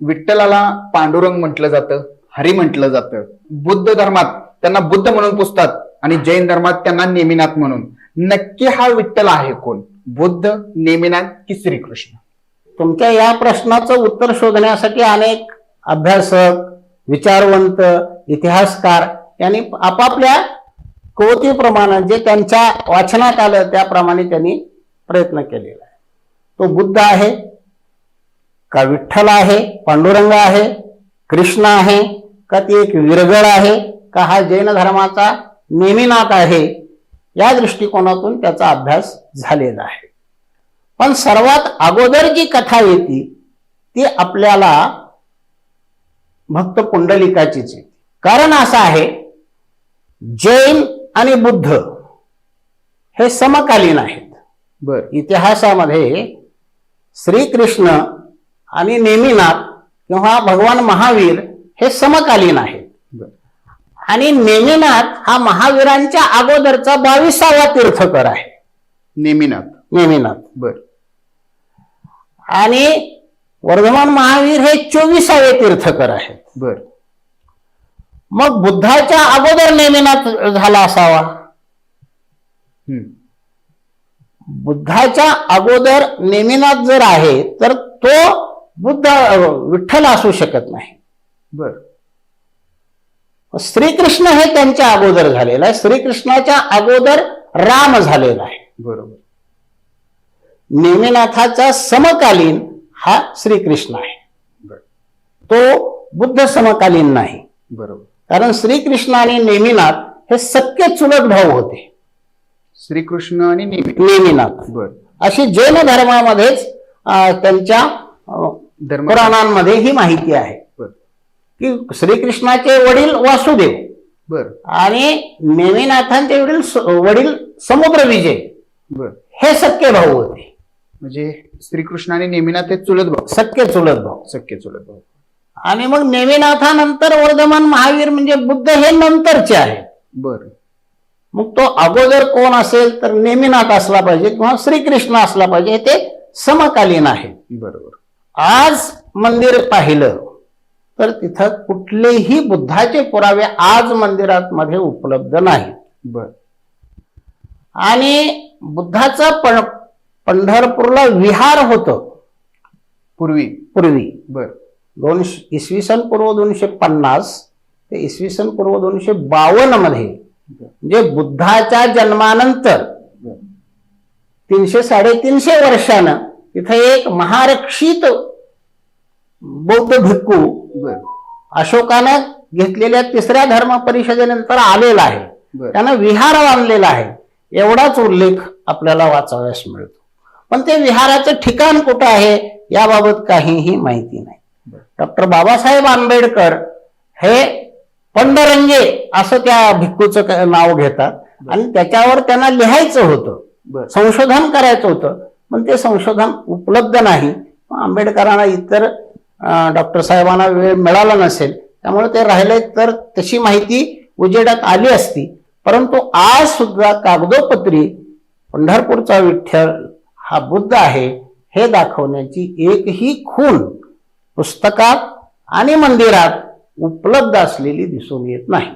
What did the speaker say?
विठ्ठलाला पांडुरंग म्हटलं जातं हरी म्हटलं जातं. बुद्ध धर्मात त्यांना बुद्ध म्हणून पुजतात आणि जैन धर्मात त्यांना नेमिनाथ म्हणून. नक्की हा विठ्ठल आहे कोण? बुद्ध नेमिनाथ की श्रीकृष्ण? तुमच्या या प्रश्नाचं उत्तर शोधण्यासाठी अनेक अभ्यासक विचारवंत इतिहासकार यांनी आपापल्या कवतीप्रमाणे जे त्यांच्या वाचनात आलं त्याप्रमाणे त्यांनी प्रयत्न केलेला आहे. तो बुद्ध आहे का विठ्ठल आहे पांडुरंग आहे कृष्ण आहे का ती एक विरगळ आहे का हा जैन धर्माचा नेमिनाथ आहे या दृष्टिकोनातून त्याचा अभ्यास झालेला आहे. पण सर्वात अगोदर जी कथा येते ती आपल्याला भक्त पुंडलिकाचीच येते. कारण असं आहे जैन आणि बुद्ध हे समकालीन आहेत. बर. इतिहासामध्ये श्रीकृष्ण आणि नेमिनाथ किंवा भगवान महावीर हे समकालीन आहेत. आणि नेमिनाथ हा महावीरांच्या अगोदरचा बावीसावा तीर्थकर आहे. नेमिनाथ. नेमिनाथ. बर. आणि वर्धमान महावीर हे चोवीसावे तीर्थकर आहेत. बर. मग बुद्धाच्या अगोदर नेमिनाथ झाला असावा. हम्म. बुद्धाच्या अगोदर नेमिनाथ जर आहे तर तो बुद्ध विठ्ठल असू शकत नाही. बर. श्रीकृष्ण हे त्यांच्या अगोदर झालेलं आहे. श्रीकृष्णाच्या अगोदर राम झालेला आहे. बरोबर. नेमिनाथाचा समकालीन हा श्रीकृष्ण आहे. तो बुद्ध समकालीन नाही. बरोबर. कारण श्रीकृष्ण आणि नेमिनाथ हे सख्य चुलत भाऊ होते. श्रीकृष्ण आणि नेमी नेमिनाथ. बर. अशी जैन धर्मामध्येच त्यांच्या पुराणांमध्ये ही माहिती आहे. बर. की श्रीकृष्णाचे वडील वासुदेव बर. आणि नेमिनाथांचे वडील वडील समुद्र विजय. बर. हे सख्य भाऊ होते. म्हणजे श्रीकृष्ण आणि नेमिनाथ हे चुलत भाऊ. सख्य चुलत भाऊ. सख्य चुलत भाऊ. आणि मग नेमिनाथानंतर वर्धमान महावीर म्हणजे बुद्ध हे नंतरचे आहेत. बर. मग तो अगोदर कोण असेल तर नेमिनाथ असला पाहिजे किंवा श्रीकृष्ण असला पाहिजे ते समकालीन आहे बरोबर. आज मंदिर पाहिलं तर तिथं कुठलेही बुद्धाचे पुरावे आज मंदिरात मध्ये उपलब्ध नाही बर. आणि बुद्धाचं पण पंढरपूरला विहार होतं. पूर्वी. पूर्वी. बर. दोनशे इसवी सन पूर्व दोनशे पन्नास ते इसवी सन पूर्व दोनशे बावन्नमध्ये म्हणजे बुद्धाच्या जन्मानंतर तीनशे साडेतीनशे वर्षानं तिथे एक महारक्षित बौद्ध भिक्खू अशोकानं घेतलेल्या तिसऱ्या धर्म परिषदेनंतर आलेला आहे. त्यानं विहार बांधलेला आहे. एवढाच उल्लेख आपल्याला वाचाव्यास मिळतो. पण ते विहाराचं ठिकाण कुठं आहे याबाबत काहीही माहिती नाही. डॉक्टर बाबासाहेब आंबेडकर हे पंडरंगे असं त्या भिक्खूचं नाव घेतात. आणि त्याच्यावर त्यांना लिहायचं होतं. संशोधन करायचं होतं. पण ते संशोधन उपलब्ध नाही. आंबेडकरांना इतर डॉक्टर साहेबांना वेळ मिळाला नसेल त्यामुळे ते राहिले तर तशी माहिती उजेडात आली असती. परंतु आज सुद्धा कागदोपत्री पंढरपूरचा विठ्ठल हा बुद्ध आहे हे दाखवण्याची एकही खूण पुस्तकात आणि मंदिरात उपलब्ध असलेली दिसून येत नाही.